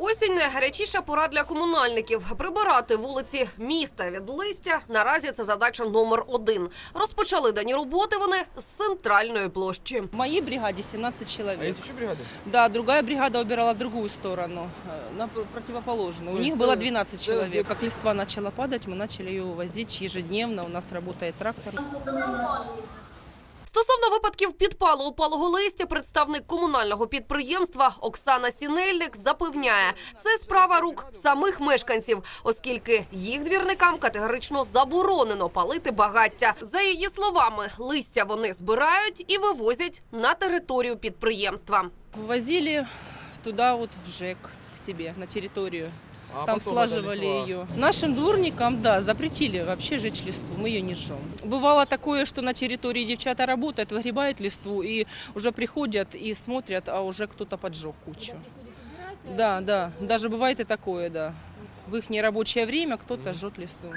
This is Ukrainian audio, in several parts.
Осінь найгарячіша пора для комунальників. Прибирати вулиці міста від листя наразі це задача номер один. Розпочали дані роботи вони з центральної площі. В моей бригаде 17 человек. А есть еще бригады? Да, другая бригада убирала в другую сторону, э, на пр- противоположную. У То них есть было целый- 12 целый человек. день. Как листва начала падать, мы начали ее увозить ежедневно. У нас работает трактор. Стосовно випадків підпалу опалого листя, представник комунального підприємства Оксана Сінельник запевняє, це справа рук самих мешканців, оскільки їх двірникам категорично заборонено палити багаття. За її словами, листя вони збирають і вивозять на територію підприємства. Вывозили туда вот в ЖЭК к себе, на территорию А Там потом слаживали отдали ее. Нашим дворникам, да, запретили вообще жечь листву, мы ее не жжем. Бывало такое, что на территории девчата работают, выгребают листву и уже приходят и смотрят, а уже кто-то поджег кучу. Да, да, даже бывает и такое, да. В их нерабочее время кто-то жжет листву.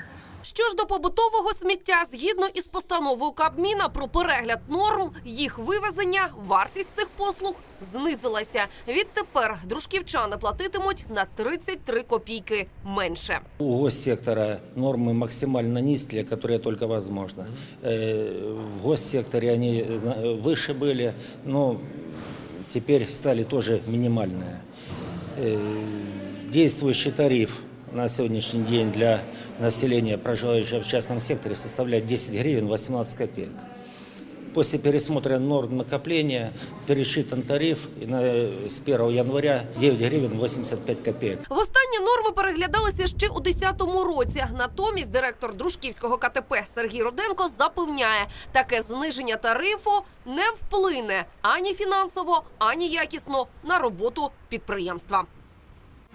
Що ж до побутового сміття, згідно із постановою Кабміна про перегляд норм, їх вивезення, вартість цих послуг знизилася. Відтепер дружківчани платитимуть на 33 копійки менше. У госсектора нормы максимально низкие, которые только возможно. Э, В госсекторе они зна- выше были, но теперь стали тоже минимальные. Э, Действующий тариф на сегодняшний день для населения, проживающего в частном секторе, составляет 10 гривен 18 копеек. После пересмотра норм накопления пересчитан тариф и на, с 1 января 9 гривен 85 копеек. Востаннє норми переглядалися ще у 2010 році. Натомість директор Дружківського КТП Сергій Руденко запевняє, таке зниження тарифу не вплине ані фінансово, ані якісно на роботу підприємства.